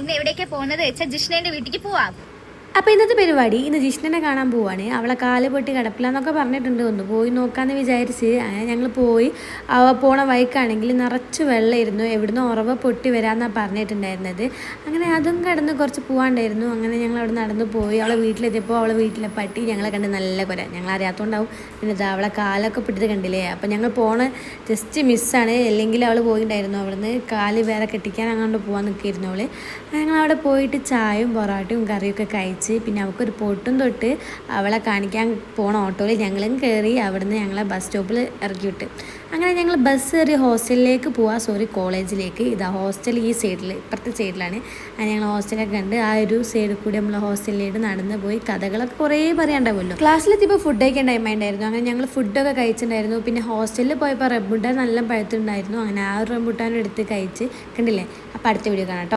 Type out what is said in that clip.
ഇന്ന് എവിടേക്കാ പോകുന്നത്? വെച്ചാൽ ജിഷ്ണേന്റെ വീട്ടിലേക്ക് പോവാം. അപ്പോൾ ഇന്നത്തെ പരിപാടി ഇന്ന് ജിഷ്ണനെ കാണാൻ പോവാണ്. അവളെ കാൽ പൊട്ടി കിടപ്പില്ലാന്നൊക്കെ പറഞ്ഞിട്ടുണ്ട്. ഒന്ന് പോയി നോക്കാമെന്ന് വിചാരിച്ച്. അങ്ങനെ ഞങ്ങൾ പോയി. അവ പോണ വൈക്കാണെങ്കിൽ നിറച്ച് വെള്ളമായിരുന്നു എവിടുന്ന് ഉറവ പൊട്ടി വരാമെന്നാണ് പറഞ്ഞിട്ടുണ്ടായിരുന്നത്. അങ്ങനെ അതും കടന്ന് കുറച്ച് പോവാണ്ടായിരുന്നു. അങ്ങനെ ഞങ്ങൾ അവിടെ നടന്ന് പോയി. അവളെ വീട്ടിലെത്തിയപ്പോൾ അവളെ വീട്ടിലെ പട്ടി ഞങ്ങളെ കണ്ട് നല്ല കുര. ഞങ്ങൾ പിന്നെ ഇതാ അവളെ കാലൊക്കെ പിടിച്ച് കണ്ടില്ലേ? അപ്പോൾ ഞങ്ങൾ പോണ ജസ്റ്റ് മിസ്സാണ്. അല്ലെങ്കിൽ അവൾ പോയിട്ടുണ്ടായിരുന്നു അവിടുന്ന്. കാൽ വേറെ കെട്ടിക്കാൻ അങ്ങോട്ട് പോകാൻ നിൽക്കിയിരുന്നു അവൾ ഞങ്ങൾ അവിടെ പോയിട്ട് ചായയും പൊറോട്ടയും കറിയൊക്കെ കഴിച്ച് പിന്നെ അവൾക്കൊരു പൊട്ടും തൊട്ട് അവളെ കാണിക്കാൻ പോണ ഓട്ടോയിൽ ഞങ്ങളും കയറി അവിടുന്ന് ഞങ്ങളെ ബസ് സ്റ്റോപ്പിൽ ഇറക്കി വിട്ട് അങ്ങനെ ഞങ്ങൾ ബസ് കയറി ഹോസ്റ്റലിലേക്ക് പോവാ. സോറി കോളേജിലേക്ക്. ഇതാ ഹോസ്റ്റൽ ഈ സൈഡിൽ ഇപ്പുറത്തെ സൈഡിലാണ്. അങ്ങനെ ഞങ്ങൾ ഹോസ്റ്റലൊക്കെ കണ്ട് ആ ഒരു സൈഡിൽ കൂടി നമ്മൾ ഹോസ്റ്റലിലേക്ക് നടന്ന് പോയി. കഥകളൊക്കെ കുറേ പറയാണ്ടാവുമല്ലോ ക്ലാസ്സിലെത്തിയപ്പോൾ ഫുഡ് കഴിക്കാൻ ടൈം ഉണ്ടായിരുന്നു അങ്ങനെ ഞങ്ങൾ ഫുഡൊക്കെ കഴിച്ചിട്ടുണ്ടായിരുന്നു. പിന്നെ ഹോസ്റ്റലിൽ പോയപ്പോൾ റംബുട്ടാൻ നല്ല പഴുത്തുണ്ടായിരുന്നു അങ്ങനെ ആ ഒരു റംബുട്ടാനും എടുത്ത് കഴിച്ച് കണ്ടില്ലേ? അപ്പോൾ അടുത്ത വീഡിയോ കാണാം